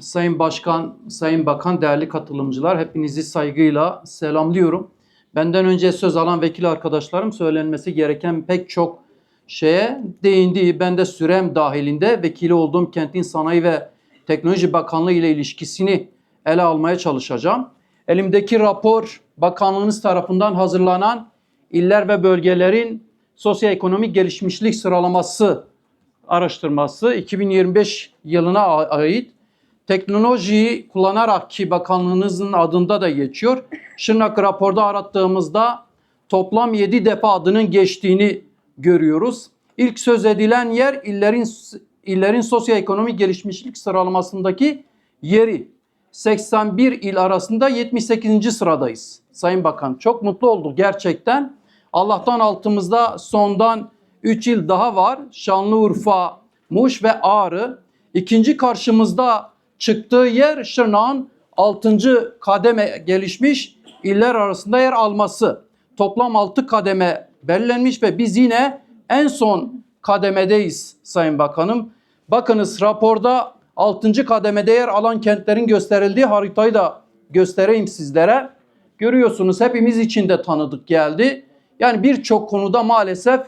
Sayın Başkan, Sayın Bakan, değerli katılımcılar hepinizi saygıyla selamlıyorum. Benden önce söz alan vekil arkadaşlarım söylenmesi gereken pek çok şeye değindi. Ben de sürem dahilinde vekili olduğum Kentin Sanayi ve Teknoloji Bakanlığı ile ilişkisini ele almaya çalışacağım. Elimdeki rapor bakanlığınız tarafından hazırlanan iller ve bölgelerin sosyoekonomik gelişmişlik sıralaması araştırması 2025 yılına ait teknolojiyi kullanarak ki bakanlığınızın adında da geçiyor. Şırnak raporda arattığımızda toplam 7 defa adının geçtiğini görüyoruz. İlk söz edilen yer illerin illerin sosyoekonomik gelişmişlik sıralamasındaki yeri. 81 il arasında 78. sıradayız. Sayın Bakan çok mutlu olduk gerçekten. Allah'tan altımızda sondan 3 il daha var. Şanlıurfa, Muş ve Ağrı. İkinci karşımızda çıktığı yer Şırnak'ın 6. kademe gelişmiş iller arasında yer alması. Toplam 6 kademe belirlenmiş ve biz yine en son kademedeyiz Sayın Bakanım. Bakınız raporda 6. kademede yer alan kentlerin gösterildiği haritayı da göstereyim sizlere. Görüyorsunuz hepimiz için de tanıdık geldi. Yani birçok konuda maalesef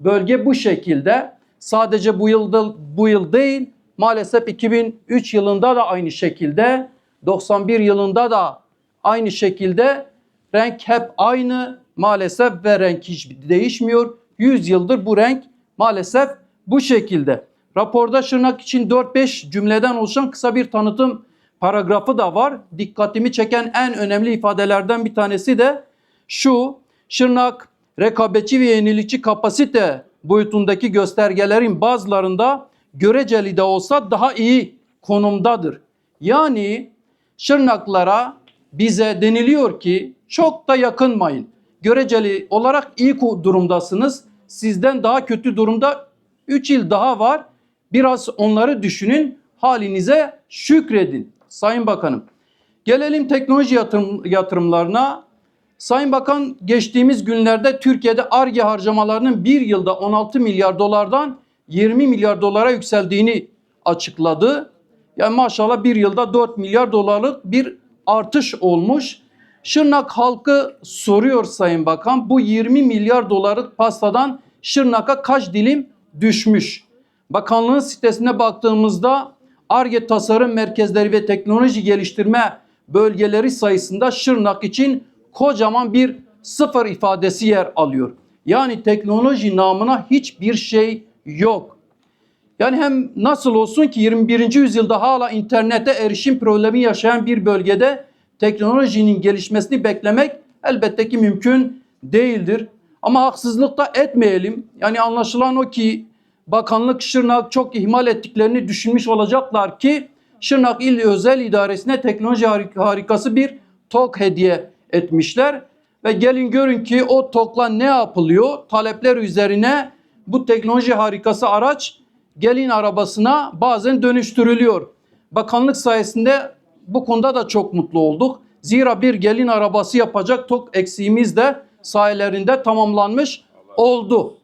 bölge bu şekilde. Sadece bu yılda bu yıl değil, maalesef 2003 yılında da aynı şekilde, 91 yılında da aynı şekilde renk hep aynı maalesef ve renk hiç değişmiyor. 100 yıldır bu renk maalesef bu şekilde. Raporda Şırnak için 4-5 cümleden oluşan kısa bir tanıtım paragrafı da var. Dikkatimi çeken en önemli ifadelerden bir tanesi de şu. Şırnak rekabetçi ve yenilikçi kapasite boyutundaki göstergelerin bazılarında göreceli de olsa daha iyi konumdadır. Yani Şırnaklara bize deniliyor ki çok da yakınmayın. Göreceli olarak iyi durumdasınız. Sizden daha kötü durumda 3 yıl daha var. Biraz onları düşünün, halinize şükredin Sayın Bakanım. Gelelim teknoloji yatırım, yatırımlarına. Sayın Bakan geçtiğimiz günlerde Türkiye'de ARGE harcamalarının bir yılda 16 milyar dolardan 20 milyar dolara yükseldiğini açıkladı. Yani maşallah bir yılda 4 milyar dolarlık bir artış olmuş. Şırnak halkı soruyor Sayın Bakan bu 20 milyar dolarlık pastadan Şırnak'a kaç dilim düşmüş? Bakanlığın sitesine baktığımızda ARGE tasarım merkezleri ve teknoloji geliştirme bölgeleri sayısında Şırnak için kocaman bir sıfır ifadesi yer alıyor. Yani teknoloji namına hiçbir şey yok. Yani hem nasıl olsun ki 21. yüzyılda hala internete erişim problemi yaşayan bir bölgede teknolojinin gelişmesini beklemek elbette ki mümkün değildir. Ama haksızlık da etmeyelim. Yani anlaşılan o ki bakanlık Şırnak çok ihmal ettiklerini düşünmüş olacaklar ki Şırnak İl Özel İdaresi'ne teknoloji harikası bir TOK hediye etmişler. Ve gelin görün ki o TOK'la ne yapılıyor? Talepler üzerine bu teknoloji harikası araç gelin arabasına bazen dönüştürülüyor. Bakanlık sayesinde bu konuda da çok mutlu olduk. Zira bir gelin arabası yapacak TOK eksiğimiz de sayelerinde tamamlanmış oldu.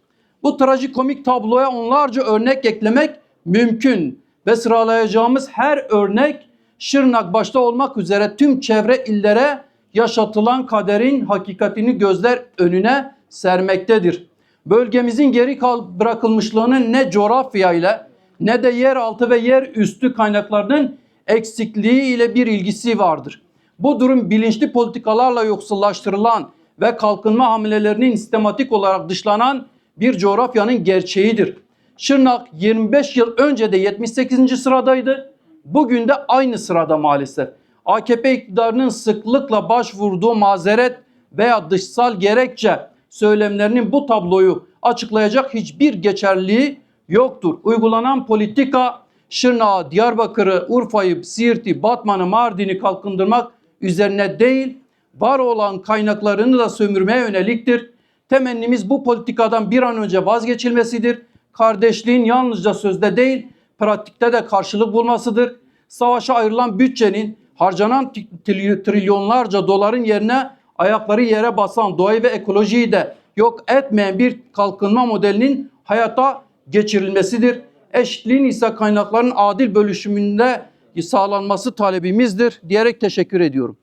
Bu trajikomik tabloya onlarca örnek eklemek mümkün ve sıralayacağımız her örnek Şırnak başta olmak üzere tüm çevre illere yaşatılan kaderin hakikatini gözler önüne sermektedir. Bölgemizin geri kal bırakılmışlığının ne coğrafya ile ne de yeraltı ve yer üstü kaynaklarının eksikliği ile bir ilgisi vardır. Bu durum bilinçli politikalarla yoksullaştırılan ve kalkınma hamlelerinin sistematik olarak dışlanan bir coğrafyanın gerçeğidir. Şırnak 25 yıl önce de 78. sıradaydı. Bugün de aynı sırada maalesef. AKP iktidarının sıklıkla başvurduğu mazeret veya dışsal gerekçe söylemlerinin bu tabloyu açıklayacak hiçbir geçerliliği yoktur. Uygulanan politika Şırnak'ı, Diyarbakır'ı, Urfa'yı, Siirt'i, Batman'ı, Mardin'i kalkındırmak üzerine değil, var olan kaynaklarını da sömürmeye yöneliktir. Temennimiz bu politikadan bir an önce vazgeçilmesidir. Kardeşliğin yalnızca sözde değil, pratikte de karşılık bulmasıdır. Savaşa ayrılan bütçenin harcanan trilyonlarca doların yerine ayakları yere basan doğayı ve ekolojiyi de yok etmeyen bir kalkınma modelinin hayata geçirilmesidir. Eşitliğin ise kaynakların adil bölüşümünde sağlanması talebimizdir diyerek teşekkür ediyorum.